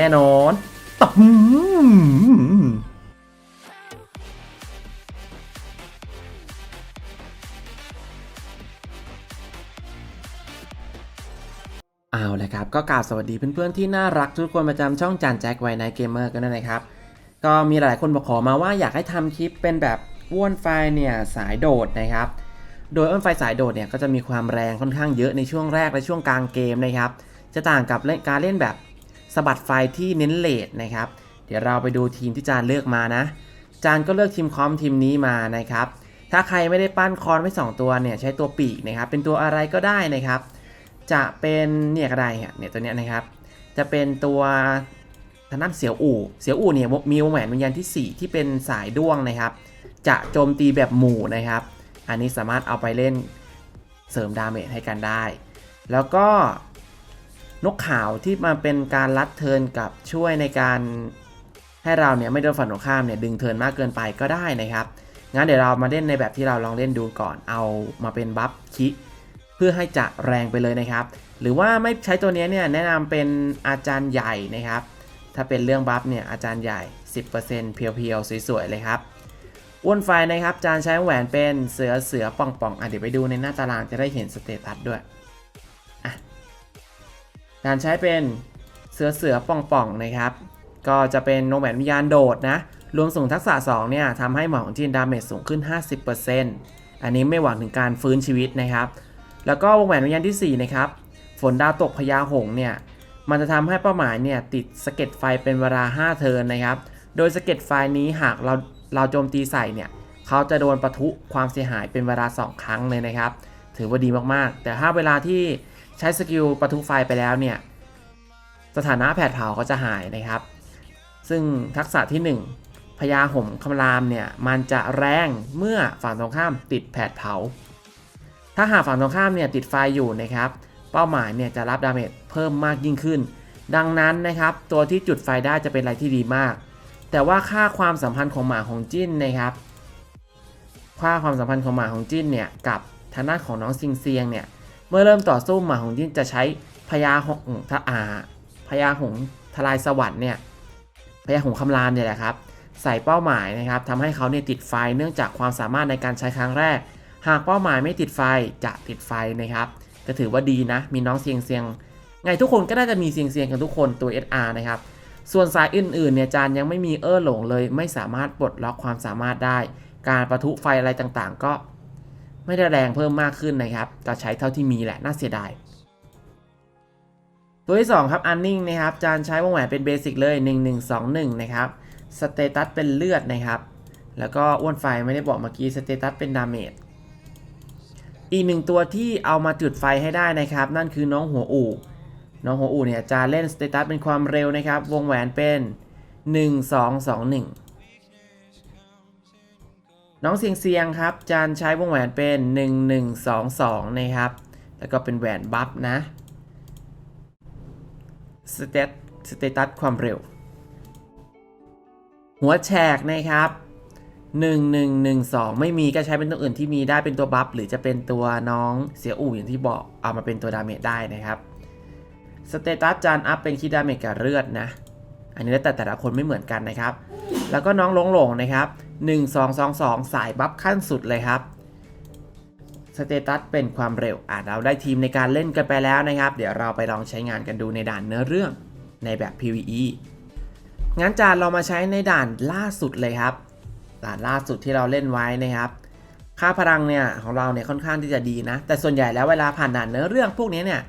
แน่นอนตัมเอาละครับ ก็กราบสวัสดีเพื่อนๆที่น่ารักทุกคนประจำช่องจานแจ็คไวไนเกมเมอร์กันด้วยนะครับ ก็มีหลายคนบอกขอมาว่าอยากให้ทำคลิปเป็นแบบอ้วนไฟเนี่ยสายโดดนะครับ โดยอ้วนไฟสายโดดเนี่ยก็จะมีความแรงค่อนข้างเยอะในช่วงแรกและช่วงกลางเกมนะครับ จะต่างกับเล่นการเล่นแบบ สะบัดไฟที่เน้นเลทนะครับ เดี๋ยวเราไปดูทีมที่จานเลือกมานะ จานก็เลือกทีมคอมทีมนี้มานะครับ ถ้าใครไม่ได้ปั้นคอนไว้สองตัวเนี่ยใช้ตัวปีกนะครับ เป็นตัวอะไรก็ได้นะครับ จะเป็นเนี่ยก็ได้เนี่ยเนี่ยตัวเนี้ยนะครับ จะเป็นตัวทางด้านเสียวอู่ เสียวอู่เนี่ยมีวงแหวนวิญญาณที่ 4 ที่เป็นสายด้วงนะครับ จะโจมตีแบบหมู่นะครับ อันนี้สามารถเอาไปเล่นเสริมดาเมจให้กันได้ แล้วก็ นกขาวที่มาเป็นการลัดเทินกับช่วยในการให้เราเนี่ยไม่โดนฝั่งตรงข้ามเนี่ยดึงเทินมากเกินไปก็ได้นะครับ งั้นเดี๋ยวเรามาเล่นในแบบที่เราลองเล่นดูก่อน เอามาเป็นบัฟคิเพื่อให้จะแรงไปเลยนะครับ หรือว่าไม่ใช้ตัวนี้เนี่ยแนะนำเป็นอาจารย์ใหญ่นะครับ ถ้าเป็นเรื่องบัฟเนี่ยอาจารย์ใหญ่ 10%เพียวๆสวยๆเลยครับอ้วนไฟนะครับ จานใช้แหวนเป็นเสือเสือป่องป่องอะเดี๋ยวไปดูในหน้าตารางจะได้เห็นสเตตัสด้วย จานใช้เป็นเสือเสือป่องป่องนะครับ ก็จะเป็นโนแหวนวิญญาณโดดนะ รวมส่งทักษะ 2 เนี่ยทำให้หมอของจีนดาเมจสูงขึ้น 50%อันนี้ไม่หวังถึงการฟื้นชีวิตนะครับ แล้วก็วงแหวนวิญญาณที่ 4 นะครับ ฝนดาวตกพญาหงเนี่ย มันจะทำให้เป้าหมายเนี่ยติดสะเก็ดไฟเป็นเวลา 5 เทิร์นนะครับ โดยสะเก็ดไฟนี้หากเราเราโจมตีใส่เนี่ยเขาจะโดนปะทุความเสียหายเป็นเวลา 2 ครั้งเลยนะครับ ถือว่าดีมากๆ แต่ถ้าเวลาที่ ใช้สกิลปะทุไฟไปแล้วเนี่ย สถานะแผดเผาก็จะหายนะครับ ซึ่งทักษะที่ 1พญาหงส์คำรามเนี่ย มันจะแรงเมื่อฝั่งตรงข้ามติดแผดเผา ถ้าหากฝั่งตรงข้ามเนี่ยติดไฟอยู่นะครับ เป้าหมายเนี่ยจะรับดาเมจเพิ่มมากยิ่งขึ้น ดังนั้นนะครับ ตัวที่จุดไฟได้จะเป็นอะไรที่ดีมาก แต่ว่าค่าความสัมพันธ์ของหมาของจิ้นนะครับ ค่าความสัมพันธ์ของหมาของจิ้นเนี่ยกับทางด้านของน้องซิงเซียงเนี่ย เมื่อเริ่มต่อสู้หมาของจิ้นจะใช้พญาหงส์ทะอาพญาหงส์ทลายสวรรค์เนี่ยพญาหงส์คำรามเนี่ยแหละครับ ใส่เป้าหมายนะครับทำให้เขาเนี่ยติดไฟเนื่องจากความสามารถในการใช้ครั้งแรก หากเป้าหมายไม่ติดไฟจะติดไฟนะครับก็ถือว่าดีนะ มีน้องเซียงเซียงไงทุกคนก็น่าจะมีเซียงเซียงกันทุกคนตัว SR นะครับ ส่วนสายอื่นๆเนี่ยจานยังไม่มีเออหลงเลย ไม่สามารถปลดล็อกความสามารถได้ การประทุไฟอะไรต่างๆ ก็ ไม่ได้แรงเพิ่มมากขึ้นนะครับก็ใช้เท่าที่มีแหละน่าเสียดาย ตัวที่ 2 ครับอันนิ่งนะครับจานใช้วงแหวนเป็นเบสิกเลย 1121 นะครับสเตตัสเป็นเลือดนะครับ แล้วก็อ้วนไฟไม่ได้บอกเมื่อกี้สเตตัสเป็นดาเมจอีกหนึ่งตัวที่เอามาจุดไฟให้ได้นะครับ นั่นคือน้องหัวอู่น้องหัวอู่เนี่ยจะเล่นสเตตัสเป็นความเร็วนะครับ วงแหวนเป็น 1221 น้องเสียงเสียงครับ จานใช้วงแหวนเป็น 1122 นะครับ แล้วก็เป็นแหวนบัฟนะสเตตสเตตัสความเร็ว หัวแฉกนะครับ 1112 ไม่มีก็ใช้เป็นตัวอื่นที่มีได้เป็นตัวบัฟหรือจะเป็นตัวน้องเสียอู่อย่างที่บอกเอามาเป็นตัวดาเมจได้นะครับสเตตัสจานอัพเป็นคีดาเมจกับเลือดนะ อันนี้แล้วแต่แต่ละคนไม่เหมือนกันนะครับ แล้วก็น้องหลงหลงนะครับ 1222 สายบัฟขั้นสุดเลยครับสเตตัสเป็นความเร็วอะเราได้ทีมในการเล่นกันไปแล้วนะครับ เดี๋ยวเราไปลองใช้งานกันดูในด่านเนื้อเรื่องในแบบ PVE งั้นจานเรามาใช้ในด่านล่าสุดเลยครับ ด่านล่าสุดที่เราเล่นไว้นะครับ ค่าพลังเนี่ยของเราเนี่ยค่อนข้างที่จะดีนะ แต่ส่วนใหญ่แล้วเวลาผ่านด่านเนื้อเรื่องพวกนี้เนี่ย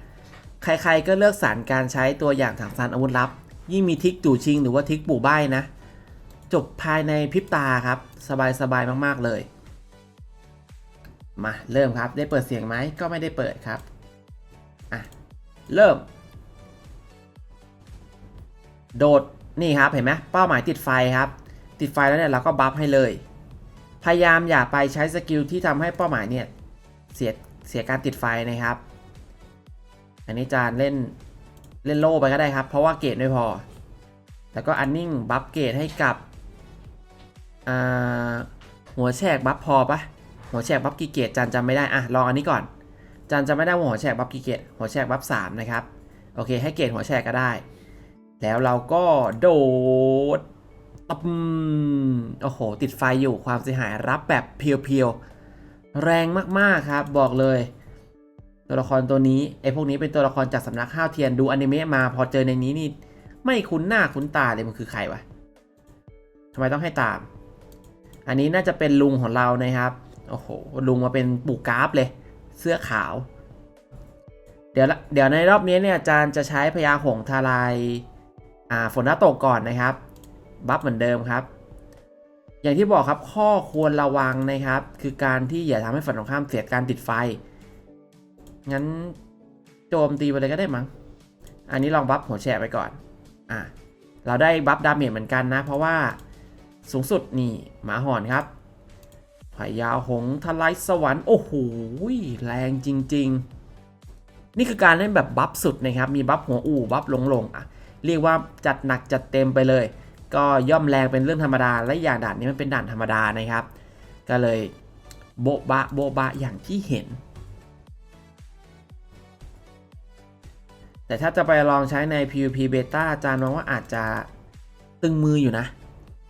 ใครๆก็เลือกสรรการใช้ตัวอย่างถังซานอาวุธลับ ยิ่งมีทิกจู่ชิง หรือว่าทิกปู่ใบ้นะ จบภายในพริบตาครับ สบายๆมากๆเลย มาเริ่มครับได้เปิดเสียงไหมก็ไม่ได้เปิดครับอะเริ่ม โดดนี่ครับเห็นไหมเป้าหมายติดไฟครับ ติดไฟแล้วเนี่ยเราก็บัฟให้เลย พยายามอย่าไปใช้สกิลที่ทำให้เป้าหมายเนี่ยเสียเสียการติดไฟนะครับ อันนี้จานเล่นเล่นโล่ไปก็ได้ครับ เพราะว่าเกรดไม่พอ แล้วก็อันนิ่งบัฟเกรดให้กับ อ่าหัวแฉกบัฟพอปะหัวแฉกบัฟกีเกรดจานจำไม่ได้อะลองอันนี้ก่อนจานจำไม่ได้ว่าหัวแฉกบัฟกีเกรดหัวแฉกบัฟสามนะครับโอเค ให้เกรดหัวแฉกก็ได้ แล้วเราก็โดดตับโอ้โห ติดไฟอยู่ความเสียหายรับแบบเพียวๆ แรงมากๆครับ บอกเลย ตัวละครตัวนี้ไอ้พวกนี้เป็นตัวละครจากสำนักห้าวเทียนดูอนิเมะมาพอเจอในนี้นี่ ไม่คุ้นหน้าคุ้นตาเลยมันคือใครวะทำไมต้องให้ตาม อันนี้น่าจะเป็นลุงของเรานะครับ โอ้โห ลุงมาเป็นปูกราฟเลย เสื้อขาว เดี๋ยวเดี๋ยวในรอบนี้เนี่ยอาจารย์จะใช้พยาหงส์ทลายอ่าฝนหน้าตกก่อนนะครับ บัฟเหมือนเดิมครับ อย่างที่บอกครับข้อควรระวังนะครับ คือการที่อย่าทำให้ฝั่งตรงข้ามเสียการติดไฟ งั้นโจมตีไปเลยก็ได้มั้ง อันนี้ลองบัฟหัวแฉะไปก่อน อะเราได้บัฟดาเมจเหมือนกันนะ เพราะว่า สูงสุดนี่หมาหอนครับพยาหงส์ทลายสวรรค์โอ้โหแรงจริง ๆ นี่คือการเล่นแบบบัฟสุดนะครับ มีบัฟหัวอู่บัฟลงลงๆอะเรียกว่าจัดหนักจัดเต็มไปเลย ก็ย่อมแรงเป็นเรื่องธรรมดา และอย่างด่านนี้มันเป็นด่านธรรมดานะครับ ก็เลยโบบะโบบะอย่างที่เห็น แต่ถ้าจะไปลองใช้ใน PVP Beta อาจารย์มองว่าอาจจะตึงมืออยู่นะ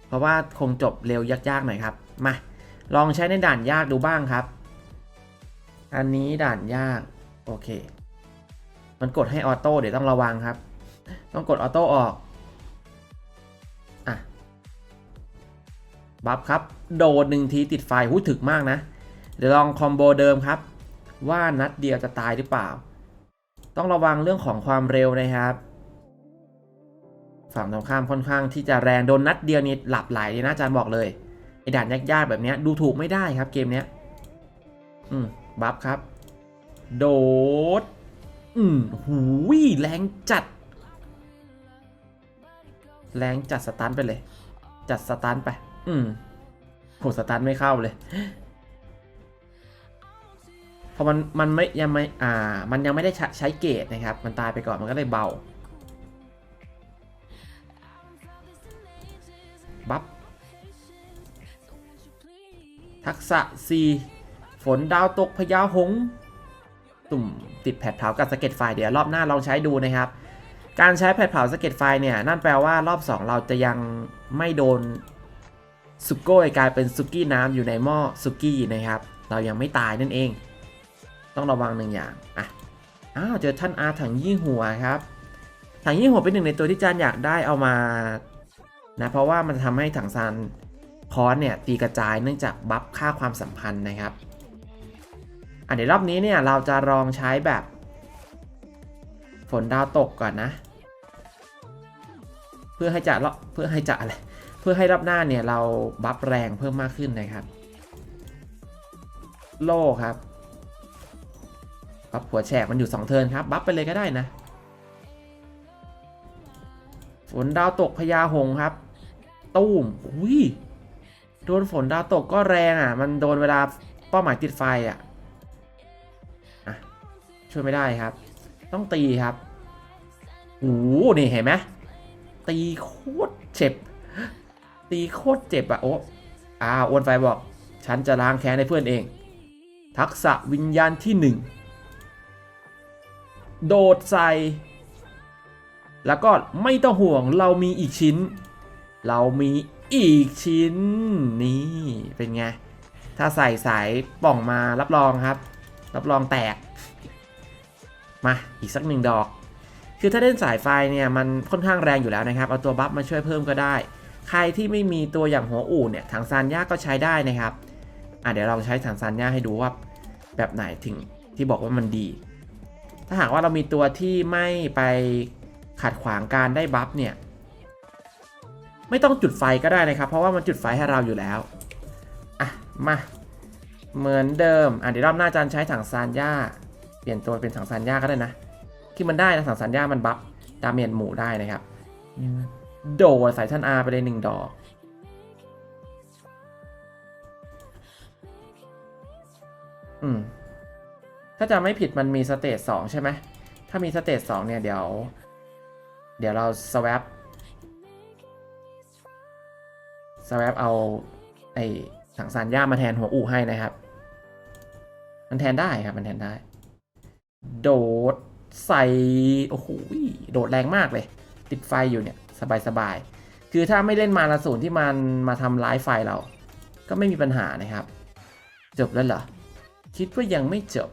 เพราะว่าคงจบเร็วยากๆหน่อยครับ มา ลองใช้ในด่านยากดูบ้างครับ อันนี้ด่านยาก โอเค มันกดให้ออโต้เดี๋ยวต้องระวังครับ ต้องกดออโต้ออกอะบัฟครับ โดดหนึ่งทีติดไฟหูถึกมากนะ เดี๋ยวลองคอมโบเดิมครับ ว่านัดเดียวจะตายหรือเปล่า ต้องระวังเรื่องของความเร็วนะครับ ฝั่งตรงข้ามค่อนข้างที่จะแรงโดนนัดเดียวนี่หลับไหลเลยนะอาจารย์บอกเลยไอ้ด่านยากๆแบบนี้ดูถูกไม่ได้ครับเกมเนี้ยอืมบัฟครับ โดด อืมหูยแรงจัด แรงจัดสตันไปเลย จัดสตันไป อืมโหสตันไม่เข้าเลยพราะมันมันไม่ยังไม่อ่า มันยังไม่ได้ใช้ใช้เกตนะครับ มันตายไปก่อนมันก็เลยเบา ทักษะ C ฝนดาวตกพญาหงส์ตุ่มติดแผดเผากับสเก็ตไฟเดี๋ยวรอบหน้าลองใช้ดูนะครับ การใช้แผดเผาสเก็ตไฟเนี่ย นั่นแปลว่ารอบ 2 เราจะยังไม่โดนสุกโก้กลายเป็นซุกี้น้ำอยู่ในหม้อซุกี้นะครับ เรายังไม่ตายนั่นเอง ต้องระวังหนึ่งอย่างอะอ้าวเจอท่านอาถังยี่หัวครับถังยี่หัวเป็นหนึ่งในตัวที่จานอยากได้เอามานะเพราะว่ามันทำให้ถังซาน คอนเนี่ยตีกระจายเนื่องจากบัฟค่าความสัมพันธ์นะครับอันเดี๋ยวรอบนี้เนี่ยเราจะลองใช้แบบ ฝนดาวตกก่อนนะ เพื่อให้จะเพื่อให้จะอะไรเพื่อให้รอบหน้าเนี่ยเราบัฟแรงเพิ่มมากขึ้นนะครับ โล่ครับบัฟหัวแฉกมันอยู่ 2 เทิร์นครับ บัฟไปเลยก็ได้นะ ฝนดาวตกพญาหงครับ ตู้มอุ้ย โดนฝนดาวตกก็แรงอะ มันโดนเวลาเป้าหมายติดไฟอะอะช่วยไม่ได้ครับ ต้องตีครับโอ้โหนี่เห็นไหมตีโคตรเจ็บ ตีโคตรเจ็บอะโอ้อาอ้วนไฟบอก ฉันจะล้างแค้นให้เพื่อนเอง ทักษะวิญญาณที่หนึ่งโดดใส่ แล้วก็ไม่ต้องห่วงเรามีอีกชิ้น เรามี อีกชิ้นนี่เป็นไง ถ้าใส่สายป่องมารับรองครับ รับรองแตก มาอีกสักหนึ่งดอก คือถ้าเล่นสายไฟเนี่ยมันค่อนข้างแรงอยู่แล้วนะครับ เอาตัวบัฟมาช่วยเพิ่มก็ได้ ใครที่ไม่มีตัวอย่างหัวอู่เนี่ยถังซานย่าก็ใช้ได้นะครับอะเดี๋ยวเราใช้ถังซานย่าให้ดูว่าแบบไหนถึงที่บอกว่ามันดี ถ้าหากว่าเรามีตัวที่ไม่ไปขัดขวางการได้บัฟเนี่ย ไม่ต้องจุดไฟก็ได้นะครับ เพราะว่ามันจุดไฟให้เราอยู่แล้ว อะ มา เหมือนเดิม อะเดี๋ยวรอบหน้าจารย์ใช้ถังซานย่า เปลี่ยนตัวเป็นถังซานย่าก็ได้นะ ที่มันได้นะถังซานย่ามันบัฟดาเมจหมู่ได้นะครับ โดดใส่ท่านอาไปเลยหนึ่งดอก อืม ถ้าจะไม่ผิดมันมีสเตจสองใช่ไหม ถ้ามีสเตจสองเนี่ยเดี๋ยว เดี๋ยวเราสว a สว a p เอาไอถังซานย่ามาแทนหัวอู่ให้นะครับ มันแทนได้ครับ มันแทนได้ โดดใส่ โอ้โหโดดแรงมากเลย ติดไฟอยู่เนี่ย สบายๆคือถ้าไม่เล่นมาลสูนที่มันมาทำร้ายไฟเรา ก็ไม่มีปัญหานะครับ จบแล้วเหรอ คิดว่ายังไม่จบ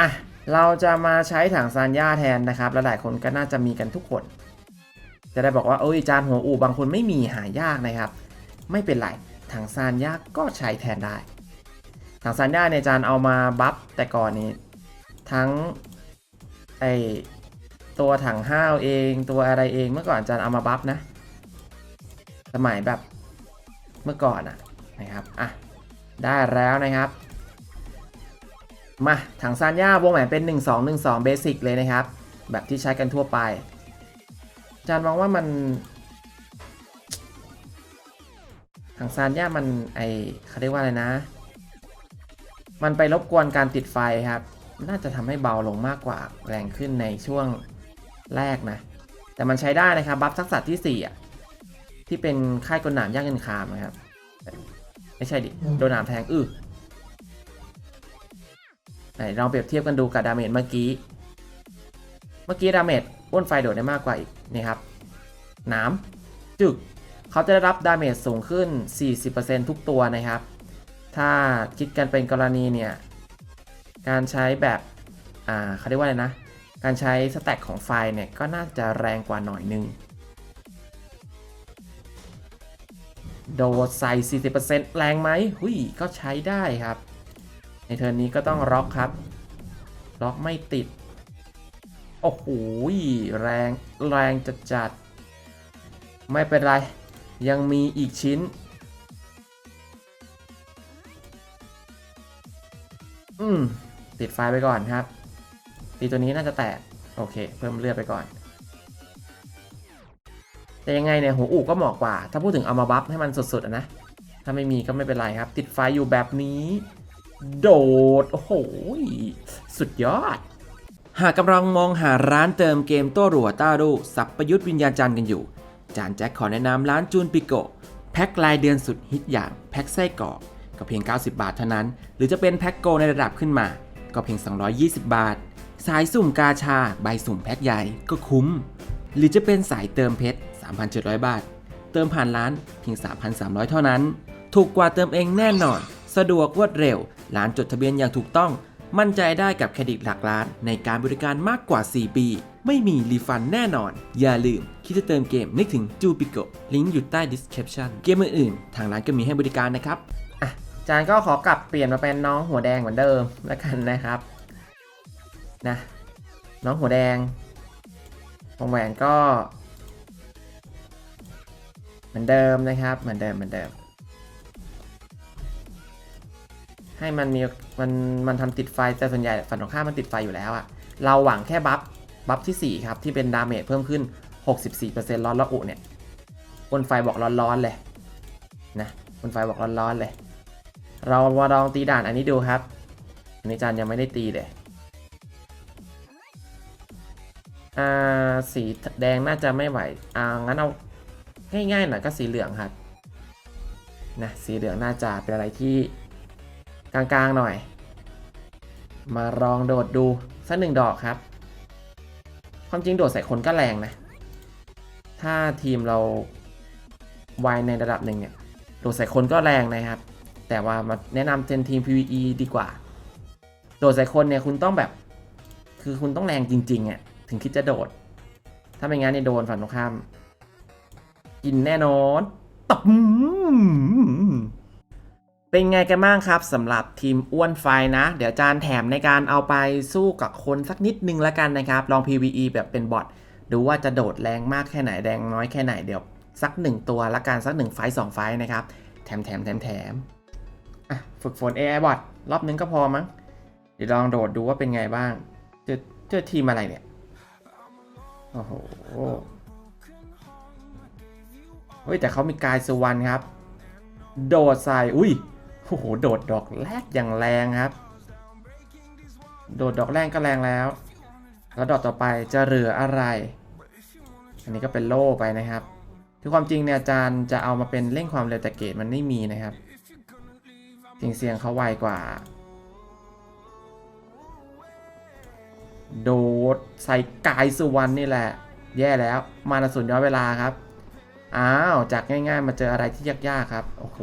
อะ เราจะมาใช้ถังซานย่าแทนนะครับ และหลายคนก็น่าจะมีกันทุกคน จะได้บอกว่าโอ้ยจานหัวอูบางคนไม่มีหายากนะครับ ไม่เป็นไรถังซานย่าก็ใช้แทนได้ ถังซานย่าเนี่ยจานเอามาบัฟแต่ก่อนนี้ทั้งไอตัวถังห้าวเองตัวอะไรเองเมื่อก่อนจานเอามาบัฟนะ สมัยแบบเมื่อก่อนอะนะครับอะได้แล้วนะครับ มาถังซานย่าวงแหวนเป็น 1 2 1 2เบสิกเลยนะครับ แบบที่ใช้กันทั่วไป จารย์มองว่ามันถังซานย่ามันไอเขาเรียกว่าอะไรนะ มันไปรบกวนการติดไฟครับ น่าจะทำให้เบาลงมากกว่าแรงขึ้นในช่วงแรกนะ แต่มันใช้ได้นะครับ บัฟทักษะที่ 4 อะ ที่เป็นค่ายกลหนามย่างเงินคามนะครับ ไม่ใช่ดิ โดนหนามแทงอื้อไหนลองเปรียบเทียบกันดูกับดาเมจเมื่อกี้ เมื่อกี้ดาเมจ อ้นไฟโดดได้มากกว่าอีกนี่ครับหนามจึกเขาจะได้รับดาเมจสูงขึ้น 40%ทุกตัวนะครับ ถ้าคิดกันเป็นกรณีเนี่ย การใช้แบบ อ่าเขาเรียกว่าอะไรนะ การใช้สแต็กของไฟเนี่ย ก็น่าจะแรงกว่าหน่อยนึง โดดใส่ 40%แรงไหมหุยก็ใช้ได้ครับ ในเทิร์นนี้ก็ต้องล็อกครับ ล็อกไม่ติด อ้โหแรงแรงจัดจัดไม่เป็นไร ยังมีอีกชิ้น อืม ติดไฟไปก่อนครับ ตีตัวนี้น่าจะแตก โอเค เพิ่มเลือดไปก่อน แต่ยังไงเนี่ยหัวอูก็เหมาะกว่า ถ้าพูดถึงเอามาบัฟให้มันสุดๆนะ ถ้าไม่มีก็ไม่เป็นไรครับ ติดไฟอยู่แบบนี้ โดด โอ้โห สุดยอด หากกำลังมองหาร้านเติมเกมโต้รัวต้ารูสับประยุทธ์วิญญาจันทร์กันอยู่ จานแจ็คขอแนะนำร้านจูนปิโกแพ็ครายเดือนสุดฮิตอย่างแพ็คไส้กรอกก็เพียง 90 บาทเท่านั้น หรือจะเป็นแพ็คโกในระดับขึ้นมา ก็เพียง 220 บาท สายสุ่มกาชา ใบสุ่มแพ็คใหญ่ก็คุ้ม หรือจะเป็นสายเติมเพชร 3,700 บาท เติมผ่านร้านเพียง 3,300 เท่านั้น ถูกกว่าเติมเองแน่นอน สะดวกรวดเร็ว ร้านจดทะเบียนอย่างถูกต้อง มั่นใจได้กับเครดิตหลักล้านในการบริการมากกว่า 4 ปี ไม่มีรีฟันแน่นอน อย่าลืม คิดจะเติมเกมนึกถึงจูปิโกลิงก์อยู่ใต้ description เกมอื่นๆ ทางร้านก็มีให้บริการนะครับอะจานก็ขอกลับเปลี่ยนมาเป็นน้องหัวแดงเหมือนเดิมแล้วกันนะครับนะน้องหัวแดงวงแหวนก็ เหมือนเดิมนะครับ เหมือนเดิมเหมือนเดิม ให้มันมีมันมันทำติดไฟแต่ส่วนใหญ่ฝันของข้ามันติดไฟอยู่แล้วอะเราหวังแค่บัฟบัฟที่ 4 ครับที่เป็นดาเมจเพิ่มขึ้น 64%ร้อนละอุเนี่ยบนไฟบอกร้อนๆเลยนะบนไฟบอกร้อนๆเลย เรามาลองตีด่านอันนี้ดูครับ อันนี้จานยังไม่ได้ตีเลยอ่าสีแดงน่าจะไม่ไหวอ่างั้นเอาง่ายๆหน่อยก็สีเหลืองครับนะสีเหลืองน่าจะเป็นอะไรที่ กลางๆหน่อย มาลองโดดดูสักหนึ่งดอกครับ ความจริงโดดใส่คนก็แรงนะ ถ้าทีมเราไวในระดับหนึ่งเนี่ย โดดใส่คนก็แรงนะครับ แต่ว่ามาแนะนำเป็นทีม PVE ดีกว่า โดดใส่คนเนี่ยคุณต้องแบบ คือคุณต้องแรงจริงๆอะถึงคิดจะโดด ถ้าไม่งั้นเนี่ยโดนฝั่งตรงข้าม กินแน่นอนตับ เป็นไงกันบ้างครับสำหรับทีมอ้วนไฟนะ เดี๋ยวจานแถมในการเอาไปสู้กับคนสักนิดนึงละกันนะครับ ลอง PVE แบบเป็นบอทดูว่าจะโดดแรงมากแค่ไหนแรงน้อยแค่ไหนเดี๋ยว สักหนึ่งตัวละกันสักหนึ่งไฟสองไฟนะครับ แถมแถมแถมแถมอะฝึกฝน AI บอทรอบนึงก็พอมั้ง เดี๋ยวลองโดดดูว่าเป็นไงบ้าง เจอเจอทีมอะไรเนี่ย โอ้โหเฮ้ยแต่เขามีกายสุวรรณครับ โดดใส่อุ้ย โอ้โหโดดดอกแรกอย่างแรงครับ โดดดอกแรกก็แรงแล้ว แล้วดอกต่อไปจะเหลืออะไร อันนี้ก็เป็นโล่ไปนะครับคือความจริงเนี่ยอาจารย์จะเอามาเป็นเร่งความเร็วแต่เกรดมันไม่มีนะครับเสียงเสียงเขาไวกว่า โดดใส่กายสุวรรณนี่แหละ แย่แล้วมานาสุนย้อนเวลาครับ อ้าว จากง่ายๆมาเจออะไรที่ยากๆครับ โอ้โห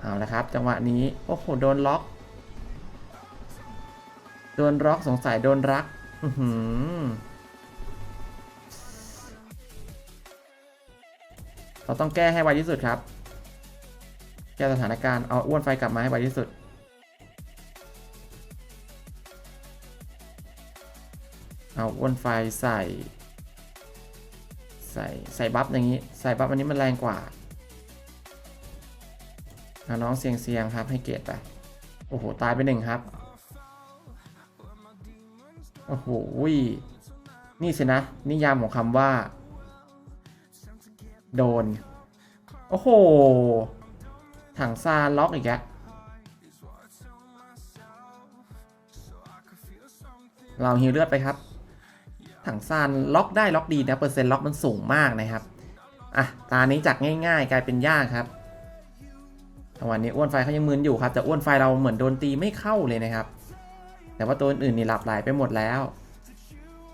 เอาละครับ จังหวะนี้ โอ้โห โดนล็อก โดนล็อกสงสัยโดนรัก อือหือเราต้องแก้ให้ไวที่สุดครับ แก้สถานการณ์เอาอ้วนไฟกลับมาให้ไวที่สุด เอาอ้วนไฟใส่ ใส่ใส่บัฟอย่างนี้ ใส่บัฟอันนี้มันแรงกว่าเอา น้องเสียงเสียงครับให้เกียรติไป โอ้โห ตายไปหนึ่งครับ โอ้โหนี่สินะ นิยามของคำว่า โดน โอ้โห ถังซานล็อกอีกแล้วเราฮิวเลือดไปครับ ถังซานล็อกได้ล็อกดีนะ เปอร์เซ็นต์ล็อกมันสูงมากนะครับ อะ ตานี้จากง่ายๆ กลายเป็นยากครับ จังหวะนี้อ้วนไฟเขายังมึนอยู่ครับแต่อ้วนไฟเราเหมือนโดนตีไม่เข้าเลยนะครับ แต่ว่าตัวอื่นนี่หลับไหลไปหมดแล้ว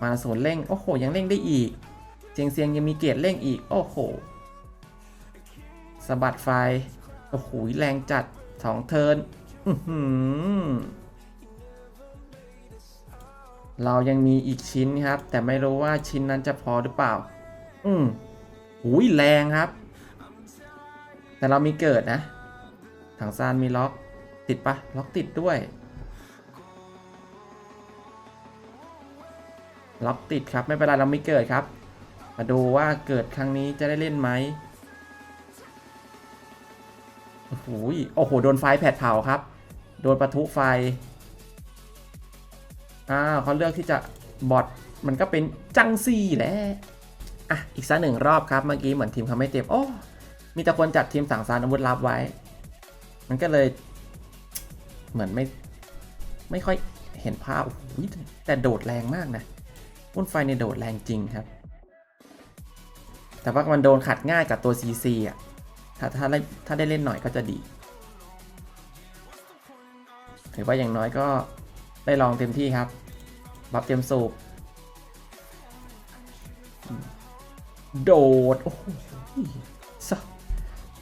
มาศูนเร่งโอ้โห ยังเร่งได้อีกเจียงเซียงยังมีเกียรเร่งอีกโอ้โหสะบัดไฟโอ้โหแรงจัดสองเทิร์นอือหือเรายังมีอีกชิ้นครับ แต่ไม่รู้ว่าชิ้นนั้นจะพอหรือเปล่า อืมหูยแรงครับ แต่เรามีเกิดนะ ถังซานมีล็อก ติดปะล็อกติดด้วย ล็อกติดครับ ไม่เป็นไรเราไม่เกิดครับ มาดูว่าเกิดครั้งนี้จะได้เล่นไหมโอ้โหโอ้โห โดนไฟแผดเผาครับ โดนปะทุไฟอ้าวเขาเลือกที่จะบอทมันก็เป็นจังซี่แหละอะ อีกสักหนึ่งรอบครับ เมื่อกี้เหมือนทีมเขาไม่เต็ม โอ้ มีแต่คนจัดทีมสั่งสารอาวุธลับไว้ มันก็เลย เหมือนไม่ ไม่ค่อยเห็นภาพโอ้โหแต่โดดแรงมากนะวุ่นไฟในโดดแรงจริงครับ แต่ว่ามันโดนขัดง่ายกับตัว CC อะ ถ้าถ้าได้ถ้าได้เล่นหน่อยก็จะดีถือว่าอย่างน้อยก็ได้ลองเต็มที่ครับ บัฟเต็มสูบโดด โอ้โห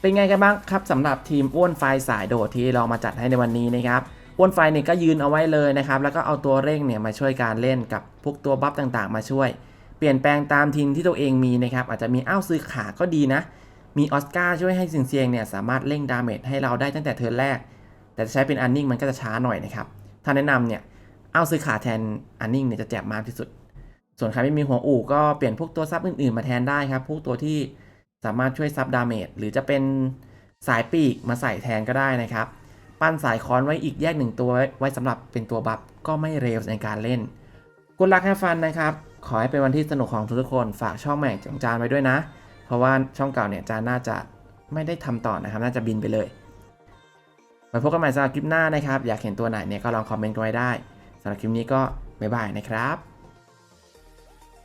เป็นไงกันบ้างครับสำหรับทีมอ้วนไฟสายโดดที่เรามาจัดให้ในวันนี้นะครับอ้วนไฟเนี่ยก็ยืนเอาไว้เลยนะครับแล้วก็เอาตัวเร่งเนี่ยมาช่วยการเล่นกับพวกตัวบัฟต่างๆ มาช่วย เปลี่ยนแปลงตามทีมที่ตัวเองมีนะครับอาจจะมีอ้าวซื้อขาก็ดีนะ มีออสการ์ช่วยให้สิงเซียงเนี่ยสามารถเร่งดาเมจให้เราได้ตั้งแต่เทิร์นแรก แต่จะใช้เป็นอันนิ่งมันก็จะช้าหน่อยนะครับถ้าแนะนำเนี่ยอ้าวซื้อขาแทนอันนิ่งเนี่ยจะแจ่มมากที่สุด ส่วนใครไม่มีหัวอู่ก็เปลี่ยนพวกตัวซับอื่นๆมาแทนได้ครับพวกตัวที่ สามารถช่วยซับดาเมจหรือจะเป็นสายปีกมาใส่แทนก็ได้นะครับ ปั้นสายคอนไว้อีกแยกหนึ่งตัวไว้สำหรับเป็นตัวบัฟก็ไม่เร็วในการเล่นกุลักแฮฟันนะครับ ขอให้เป็นวันที่สนุกของทุกคนฝากช่องใหม่ของจานไว้ด้วยนะ เพราะว่าช่องเก่าเนี่ยจานน่าจะไม่ได้ทำต่อนะครับ น่าจะบินไปเลยไว้พบกันใหม่สำหรับคลิปหน้านะครับ อยากเห็นตัวไหนเนี่ยก็ลองคอมเมนต์กันไว้ได้สำหรับคลิปนี้ก็บ๊ายบายนะครับ